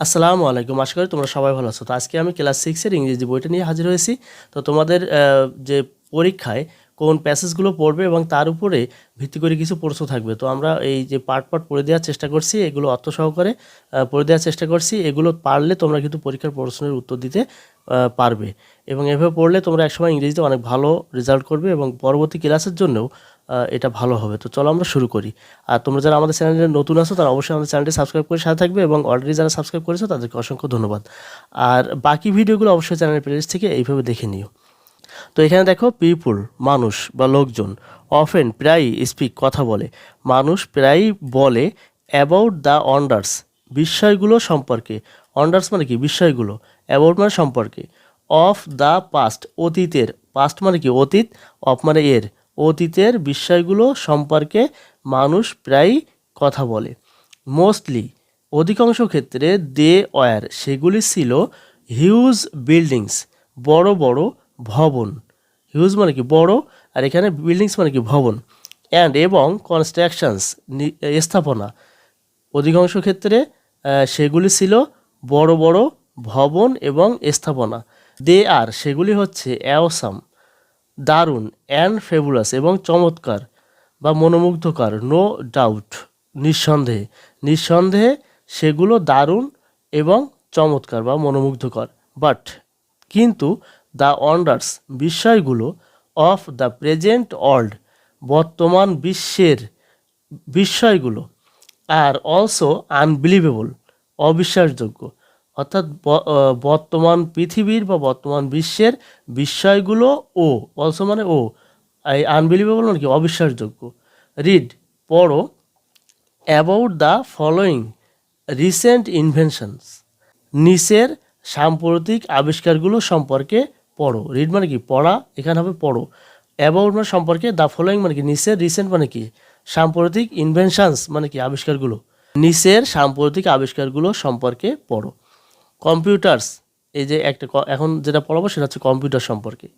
আসসালামু আলাইকুম। আশা করি তোমরা সবাই ভালো আছো। তো আজকে আমি ক্লাস সিক্সের ইংরেজি বইটা নিয়ে হাজির হয়েছি। তো তোমাদের যে পরীক্ষায় কোন প্যাসেজগুলো পড়বে এবং তার উপরে ভিত্তি করে কিছু প্রশ্ন থাকবে। তো আমরা এই যে পার্ট পার্ট পড়ে দেওয়ার চেষ্টা করছি, এগুলো অর্থ সহকারে পড়ে দেওয়ার চেষ্টা করছি। এগুলো পারলে তোমরা কিন্তু পরীক্ষার প্রশ্নের উত্তর দিতে পারবে। এবং এভাবে পড়লে তোমরা একসময় ইংরেজিতে অনেক ভালো রেজাল্ট করবে এবং পরবর্তী ক্লাসের জন্যও এটা ভালো হবে। তো চলো আমরা শুরু করি। আর তোমরা যারা আমাদের চ্যানেলে নতুন আছো, তারা অবশ্যই আমাদের চ্যানেলটি সাবস্ক্রাইব করে সাথে থাকবে এবং অলরেডি যারা সাবস্ক্রাইব করেছ, তাদেরকে অসংখ্য ধন্যবাদ। আর বাকি ভিডিওগুলো অবশ্যই চ্যানেলের প্লেলিস্ট থেকে এইভাবে দেখে নিও। তো এখানে দেখো পিপুল মানুষ বা লোকজন অফেন প্রায়ই স্পিক কথা বলে। মানুষ প্রায়ই বলে অ্যাবাউট দ্য অন্ডার্স বিষয়গুলো সম্পর্কে। অন্ডার্স মানে কি? বিষয়গুলো অ্যাবাউট মানে সম্পর্কে। অফ দ্য পাস্ট অতীতের। পাস্ট মানে কি? অতীত অফ মানে এর। অতীতের বিষয়গুলো সম্পর্কে মানুষ প্রায়ই কথা বলে। মোস্টলি অধিকাংশ ক্ষেত্রে দে ওয়ার সেগুলি ছিল হিউজ বিল্ডিংস বড় বড় ভবন। হিউজ মানে কি বড়, আর এখানে বিল্ডিংস মানে কি ভবন। অ্যান্ড এবং কনস্ট্রাকশনস স্থাপনা। অধিকাংশ ক্ষেত্রে সেগুলি ছিল বড় বড় ভবন এবং স্থাপনা। দে আর সেগুলি হচ্ছে অ্যাওসাম দারুণ অ্যান্ড ফেবুলাস এবং চমৎকার বা মনোমুগ্ধকর নো ডাউট নিঃসন্দেহে। নিঃসন্দেহে সেগুলো দারুণ এবং চমৎকার বা মনোমুগ্ধকর। বাট কিন্তু দ্য অন্ডার্স বিষয়গুলো অফ দ্য প্রেজেন্ট ওয়ার্ল্ড, বর্তমান বিশ্বের বিষয়গুলো আর অলসো আনবিলিভেবল, অবিশ্বাসযোগ্য। অর্থাৎ বর্তমান পৃথিবীর বা বর্তমান বিশ্বের বিষয়গুলো ও, অলসো মানে ও, এই আনবিলিভেবল মানে কি? অবিশ্বাসযোগ্য। রিড, পড়ো about the following recent inventions. নিচের সাম্প্রতিক আবিষ্কারগুলো সম্পর্কে পড়ো। রিড মানে কি? পড়া, এখানে হবে পড়ো। অ্যাবাউট মানে সম্পর্কে দ্য ফলোয়িং মানে কি? নিচের রিসেন্ট মানে কি? সাম্প্রতিক ইনভেনশনস মানে কি? আবিষ্কারগুলো। নিচের সাম্প্রতিক আবিষ্কারগুলো সম্পর্কে পড়ো। কম্পিউটার্স এই যে একটা এখন যেটা পড়াবো সেটা হচ্ছে কম্পিউটার সম্পর্কে।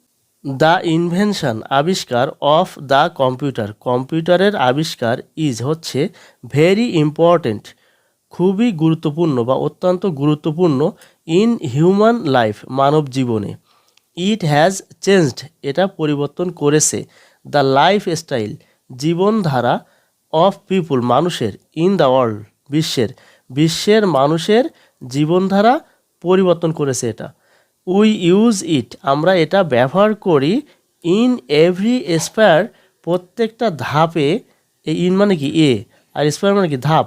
দ্য ইনভেনশন আবিষ্কার অফ দ্য কম্পিউটার কম্পিউটারের আবিষ্কার ইজ হচ্ছে ভেরি ইম্পর্ট্যান্ট খুবই গুরুত্বপূর্ণ বা অত্যন্ত গুরুত্বপূর্ণ ইন হিউম্যান লাইফ মানব জীবনে। ইট হ্যাজ চেঞ্জড, এটা পরিবর্তন করেছে। দ্য লাইফ স্টাইল জীবনধারা অফ পিপুল, মানুষের, ইন দ্য ওয়ার্ল্ড, বিশ্বের। বিশ্বের মানুষের জীবনধারা পরিবর্তন করেছে এটা। উই ইউজ ইট, আমরা এটা ব্যবহার করি ইন এভরি স্পেয়ার, প্রত্যেকটা ধাপে এই ইন মানে কি? এ, আর স্পেয়ার মানে কি? ধাপ।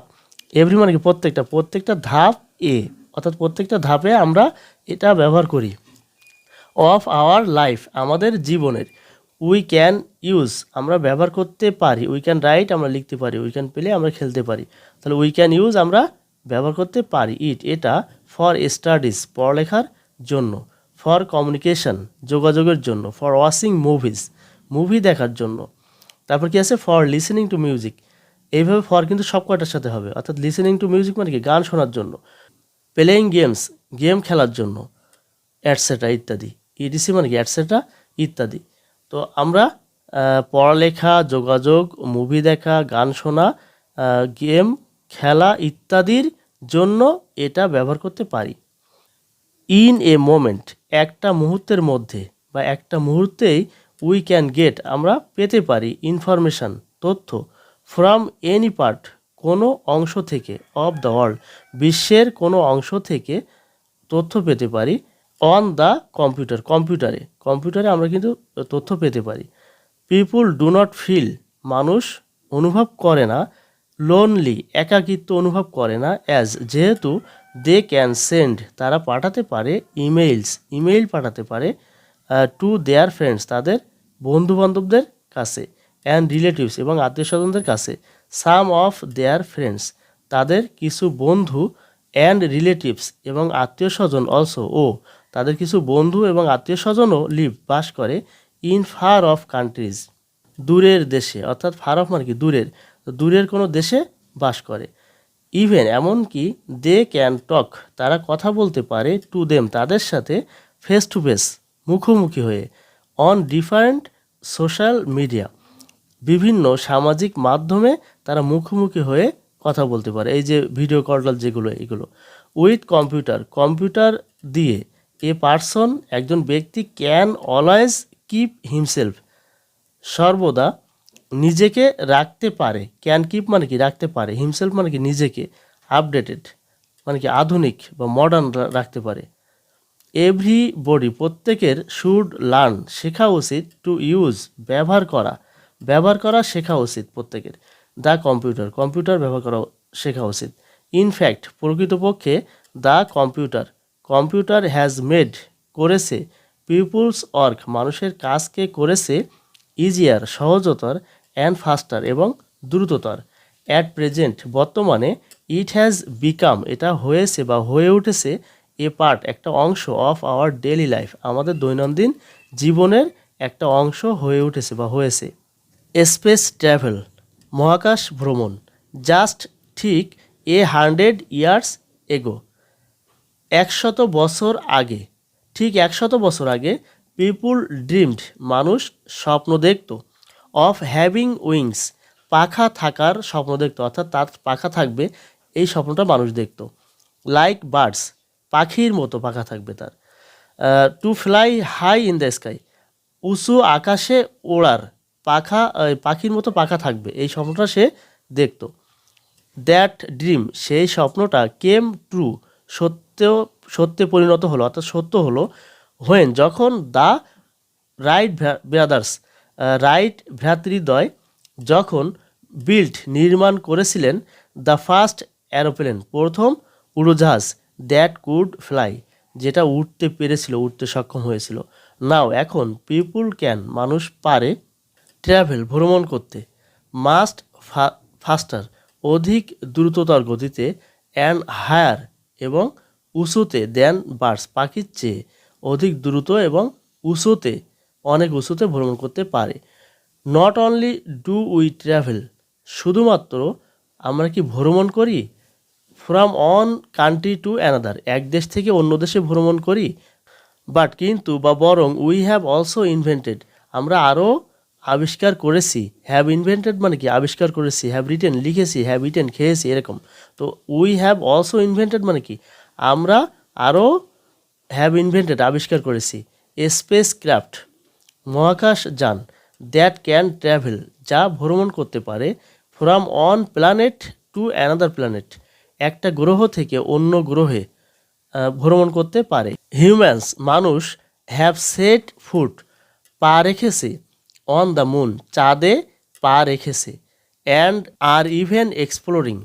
এভরি মানে কি? প্রত্যেকটা প্রত্যেকটা ধাপ এ। অর্থাৎ প্রত্যেকটা ধাপে আমরা এটা ব্যবহার করি। অফ আওয়ার লাইফ আমাদের জীবনের। উই ক্যান ইউজ আমরা ব্যবহার করতে পারি। উই ক্যান রাইট আমরা লিখতে পারি। উই ক্যান প্লে আমরা খেলতে পারি। তাহলে উই ক্যান ইউজ আমরা ব্যবহার করতে পারি। ইট এটা ফর স্টাডিজ পড়ালেখার জন্য। ফর কমিউনিকেশন যোগাযোগের জন্য। ফর ওয়াচিং মুভিজ মুভি দেখার জন্য। তারপর কি আছে? ফর লিসেনিং টু মিউজিক এইভাবে ফর কিন্তু সব কয়টার সাথে হবে। অর্থাৎ লিসেনিং টু মিউজিক মানে কি? গান শোনার জন্য। প্লেয়িং গেমস গেম খেলার জন্য অ্যাটসেট্রা ইত্যাদি। ইডিসি মানে কি? অ্যাটসেট্রা ইত্যাদি। তো আমরা পড়ালেখা, যোগাযোগ মুভি দেখা, গান শোনা গেম খেলা ইত্যাদির জন্য এটা ব্যবহার করতে পারি। ইন এ মোমেন্ট একটা মুহূর্তের মধ্যে বা একটা মুহূর্তেই উই ক্যান গেট আমরা পেতে পারি ইনফরমেশান তথ্য ফ্রম এনি পার্ট কোনো অংশ থেকে অফ দ্য ওয়ার্ল্ড বিশ্বের কোনো অংশ থেকে তথ্য পেতে পারি। অন দ্য কম্পিউটার কম্পিউটারে কম্পিউটারে আমরা কিন্তু তথ্য পেতে পারি। পিপুল ডু নট ফিল মানুষ অনুভব করে না লোনলি একাকিত্ব অনুভব করে না অ্যাজ যেহেতু দে ক্যান সেন্ড তারা পাঠাতে পারে ইমেইলস ইমেইল পাঠাতে পারে টু দেয়ার ফ্রেন্ডস তাদের বন্ধুবান্ধবদের কাছে অ্যান্ড রিলেটিভস এবং আত্মীয় স্বজনদের কাছে সাম অফ দেয়ার ফ্রেন্ডস তাদের কিছু বন্ধু অ্যান্ড রিলেটিভস এবং আত্মীয় স্বজন অলসো ও তাদের কিছু বন্ধু এবং আত্মীয় স্বজনও লিভ, বাস করে ইন ফার অফ কান্ট্রিজ, দূরের দেশে, অর্থাৎ ফার অফ মানে কি? দূরের। দূরের কোনো দেশে বাস করে। ইভেন এমনকি দে ক্যান টক, তারা কথা বলতে পারে টু দেম, তাদের সাথে ফেস টু ফেস, মুখোমুখি হয়ে, অন ডিফারেন্ট সোশ্যাল মিডিয়া। বিভিন্ন সামাজিক মাধ্যমে তারা মুখোমুখি হয়ে কথা বলতে পারে। এই যে ভিডিও কল যেগুলো, এগুলো। উইথ কম্পিউটার কম্পিউটার দিয়ে এ পার্সন একজন ব্যক্তি ক্যান অলওয়েজ কিপ হিমসেলফ সর্বদা নিজেকে রাখতে পারে। ক্যান কিপ মানে কি? রাখতে পারে। হিমসেলফ মানে কি? নিজেকে আপডেটেড মানে কি? আধুনিক বা মডার্ন রাখতে পারে। এভরি বডি প্রত্যেকের শুড লার্ন শেখা উচিত টু ইউজ ব্যবহার করা। ব্যবহার করা, শেখা উচিত প্রত্যেকের। দ্য কম্পিউটার কম্পিউটার ব্যবহার করা, শেখা উচিত। ইনফ্যাক্ট প্রকৃতপক্ষে the computer computer has made করেছে, পিপুলস ওয়ার্ক মানুষের কাজকে করেছে ইজিয়ার সহজতর অ্যান্ড ফাস্টার এবং দ্রুততর। অ্যাট প্রেজেন্ট বর্তমানে ইট হ্যাজ বিকাম এটা হয়েছে বা হয়ে উঠেছে এ পার্ট একটা অংশ অফ আওয়ার ডেলি লাইফ আমাদের দৈনন্দিন জীবনের একটা অংশ হয়ে উঠেছে বা হয়েছে। স্পেস ট্রাভেল মহাকাশ ভ্রমণ জাস্ট ঠিক এ হান্ড্রেড ইয়ার্স এগো একশত বছর আগে, ঠিক একশত বছর আগে পিপুল ড্রিমড মানুষ স্বপ্ন দেখত অফ হ্যাভিং উইংস পাখা থাকার স্বপ্ন দেখতো, অর্থাৎ তার পাখা থাকবে, এই স্বপ্নটা মানুষ দেখতো। লাইক বার্ডস পাখির মতো পাখা থাকবে তার। To fly high in the sky উঁচু আকাশে ওড়ার পাখা পাখির মতো পাখা থাকবে, এই স্বপ্নটা সে দেখতো। দ্যাট ড্রিম সেই স্বপ্নটা কেম ট্রু সত্য সত্যে পরিণত হলো, অর্থাৎ সত্য হলো হোয়েন যখন দ্য রাইট ব্রাদার্স রাইট ভ্রাতৃদ্বয় যখন বিল্ড নির্মাণ করেছিলেন দ্য ফার্স্ট অ্যারোপ্লেন প্রথম উড়োজাহাজ দ্যাট কুড ফ্লাই যেটা উঠতে পেরেছিল উঠতে সক্ষম হয়েছিল। নাও এখন পিপুল ক্যান মানুষ পারে ট্রাভেল ভ্রমণ করতে। মাস্ট ফাস্টার অধিক দ্রুততর গতিতে অ্যান্ড হায়ার এবং উঁচুতে দেন বার্স। পাখির চেয়ে অধিক দ্রুত এবং উঁচুতে, অনেক উঁচুতে ভ্রমণ করতে পারে। Not only do we travel শুধুমাত্র আমরা কি ভ্রমণ করি? From one country to another এক দেশ থেকে অন্য দেশে ভ্রমণ করি। বাট কিন্তু বা বরং উই হ্যাভ অলসো ইনভেন্টেড আমরা আরও আবিষ্কার করেছি। হ্যাভ ইনভেন্টেড মানে কি? আবিষ্কার করেছি। হ্যাভ রিটেন লিখেছি। হ্যাভ রিটেন খেয়েছি, এরকম। তো উই হ্যাভ অলসো ইনভেন্টেড মানে কি? আমরা আরও হ্যাভ ইনভেন্টেড আবিষ্কার করেছি। স্পেস ক্রাফট মহাকাশ যান দ্যাট ক্যান ট্রাভেল যা ভ্রমণ করতে পারে from one planet to another planet একটা গ্রহ থেকে অন্য গ্রহে ভ্রমণ করতে পারে। হিউম্যানস মানুষ হ্যাভ সেট ফুট পা রেখেছে অন দ্য মুন চাঁদে পা রেখেছে অ্যান্ড আর ইভেন এক্সপ্লোরিং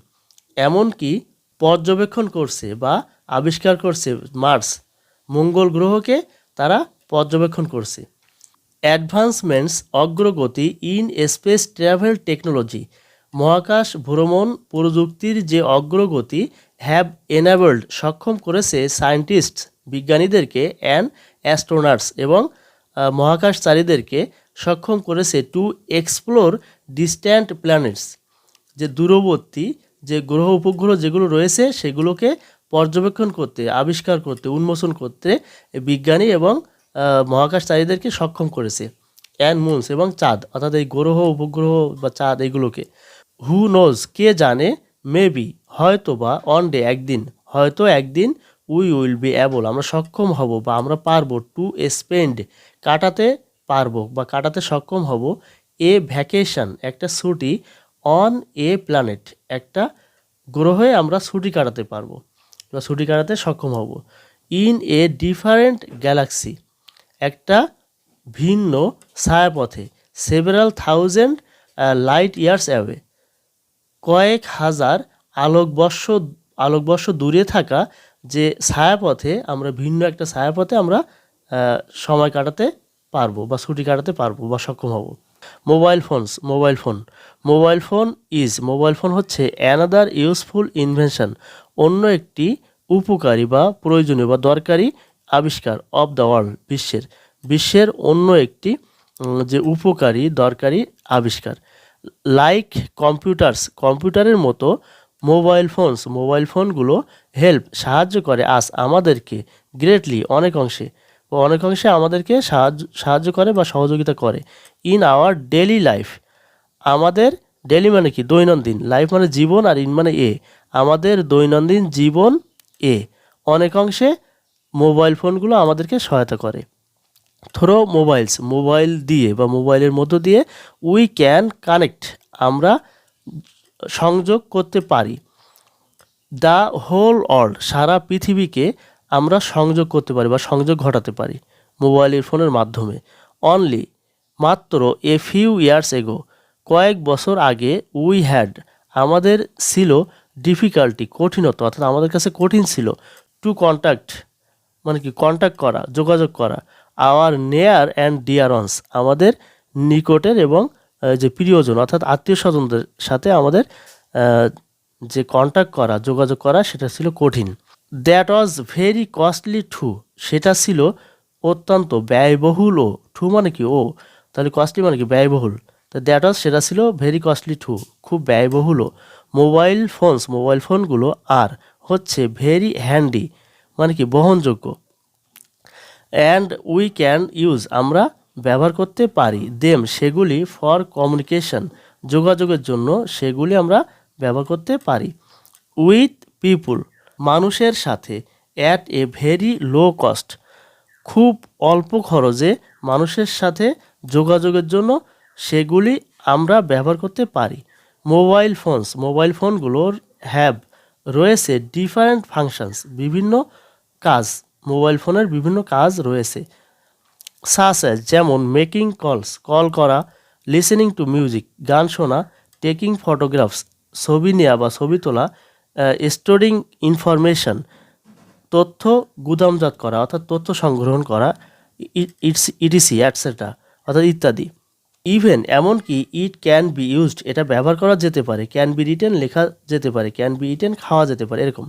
এমনকি পর্যবেক্ষণ করছে বা আবিষ্কার করছে মার্স, মঙ্গল গ্রহকে তারা পর্যবেক্ষণ করছে। অ্যাডভান্সমেন্টস অগ্রগতি ইন স্পেস ট্রাভেল টেকনোলজি, মহাকাশ ভ্রমণ প্রযুক্তির যে অগ্রগতি হ্যাভ এনাবেলড সক্ষম করেছে সায়েন্টিস্ট বিজ্ঞানীদেরকে, অ্যান্ড অ্যাস্ট্রোনাটস এবং মহাকাশচারীদেরকে সক্ষম করেছে টু এক্সপ্লোর ডিস্ট্যান্ট প্ল্যানেটস। যে দূরবর্তী যে গ্রহ উপগ্রহ যেগুলো রয়েছে সেগুলোকে পর্যবেক্ষণ করতে, আবিষ্কার করতে, উন্মোচন করতে বিজ্ঞানী এবং মহাকাশচারীদেরকে সক্ষম করেছে। অ্যান্ড মুনস এবং চাঁদ, অর্থাৎ এই গ্রহ উপগ্রহ বা চাঁদ এগুলোকে। হু নোজ, কে জানে? মেবি, হয়তো বা অন ডে, একদিন। হয়তো একদিন উই উইল বি অ্যাবল আমরা সক্ষম হব বা আমরা পারব টু স্পেন্ড, কাটাতে পারব বা কাটাতে সক্ষম হব। এ ভ্যাকেশন, একটা ছুটি অন এ প্ল্যানেট একটা গ্রহে আমরা ছুটি কাটাতে পারব বা ছুটি কাটাতে সক্ষম হব। ইন এ ডিফারেন্ট গ্যালাক্সি একটা ভিন্ন ছায়াপথে several thousand light years away কয়েক হাজার আলোকবর্ষ আলোকবর্ষ দূরে থাকা যে ছায়াপথে আমরা, ভিন্ন একটা ছায়াপথে আমরা সময় কাটাতে পারব বা ছুটি কাটাতে পারব বা সক্ষম হব। Mobile phones, mobile phone. Mobile phone is, mobile phone হচ্ছে অ্যানাদার ইউজফুল ইনভেনশন অন্য একটি উপকারী বা প্রয়োজনীয় বা দরকারি আবিষ্কার অফ দ্য ওয়ার্ল্ড বিশ্বের। বিশ্বের অন্য একটি যে উপকারী, দরকারি আবিষ্কার। লাইক কম্পিউটার্স কম্পিউটারের মতো মোবাইল ফোনস, মোবাইল ফোনগুলো হেল্প সাহায্য করে আস আমাদেরকে গ্রেটলি অনেক অংশে ও অনেক অংশে আমাদেরকে সাহায্য সাহায্য করে বা সহযোগিতা করে। ইন আওয়ার ডেলি লাইফ আমাদের ডেলি মানে কি? দৈনন্দিন। লাইফ মানে জীবন আর ইন মানে এ আমাদের দৈনন্দিন জীবন এ অনেক অংশে মোবাইল ফোনগুলো আমাদেরকে সহায়তা করে। থ্রো মোবাইলস মোবাইল দিয়ে বা মোবাইলের মধ্য দিয়ে উই ক্যান কানেক্ট আমরা সংযোগ করতে পারি। দ্য হোল ওয়ার্ল্ড সারা পৃথিবীকে আমরা সংযোগ করতে পারি বা সংযোগ ঘটাতে পারি মোবাইলের ফোনের মাধ্যমে। অনলি মাত্র এ ফিউ ইয়ার্স এগো কয়েক বছর আগে উই হ্যাড আমাদের ছিল ডিফিকাল্টি কঠিনতা, অর্থাৎ আমাদের কাছে কঠিন ছিল টু কন্ট্যাক্ট মানে কি কন্ট্যাক্ট করা, যোগাযোগ করা। আওয়ার নেয়ার অ্যান্ড ডিয়ারন্স আমাদের নিকটের এবং যে প্রিয়জন, অর্থাৎ আত্মীয় স্বজনদের সাথে আমাদের যে কন্ট্যাক্ট করা, যোগাযোগ করা, সেটা ছিল কঠিন। That was very costly to সেটা ছিল অত্যন্ত ব্যয়বহুল ও টু মানে কি? ও, তাহলে কস্টলি মানে কি? ব্যয়বহুল। তো দ্যাট ওয়াজ সেটা ছিল ভেরি কস্টলি টু খুব ব্যয়বহুল মোবাইল ফোনস মোবাইল ফোনগুলো আর হচ্ছে ভেরি হ্যান্ডি মানে কি? বহনযোগ্য। অ্যান্ড উই ক্যান ইউজ আমরা ব্যবহার করতে পারি দেম সেগুলি ফর কমিউনিকেশন যোগাযোগের জন্য সেগুলি আমরা ব্যবহার করতে পারি। উইথ পিপুল মানুষের সাথে at a very low cost খুব অল্প খরচে মানুষের সাথে যোগাযোগের জন্য সেগুলি আমরা ব্যবহার করতে পারি। মোবাইল ফোনস মোবাইল ফোনগুলোর হ্যাভ রয়েছে ডিফারেন্ট ফাংশনস বিভিন্ন কাজ মোবাইল ফোনের বিভিন্ন কাজ রয়েছে। সাস অ্যাজ যেমন মেকিং কলস কল করা লিসেনিং টু মিউজিক গান শোনা টেকিং ফটোগ্রাফস ছবি নেওয়া বা ছবি তোলা স্টোরিং ইনফরমেশন তথ্য গুদামজাত করা, অর্থাৎ তথ্য সংগ্রহণ করা ইটস ইটিসি অ্যাটসেট্রা অর্থাৎ ইত্যাদি। ইভেন এমনকি ইট ক্যান বি ইউজড এটা ব্যবহার করা যেতে পারে ক্যান বি রিটেন লেখা যেতে পারে ক্যান বি ইটেন খাওয়া যেতে পারে, এরকম।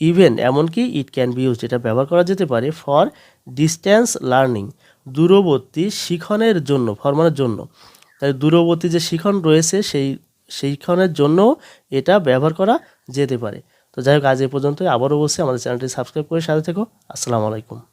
ইভেন এমনকি ইট ক্যান বি ইউজড এটা ব্যবহার করা যেতে পারে ফর ডিস্ট্যান্স লার্নিং দূরবর্তী শিখনের জন্য ফরমানের জন্য। তাই দূরবর্তী যে শিখন রয়েছে, সেই শিখনের জন্য এটা ব্যবহার করা যেতে পারে। তো যাই হোক, আজ এ পর্যন্তই। আবারও বলছি, আমাদের চ্যানেলটি সাবস্ক্রাইব করে সাথে থেকো। আসসালামু আলাইকুম।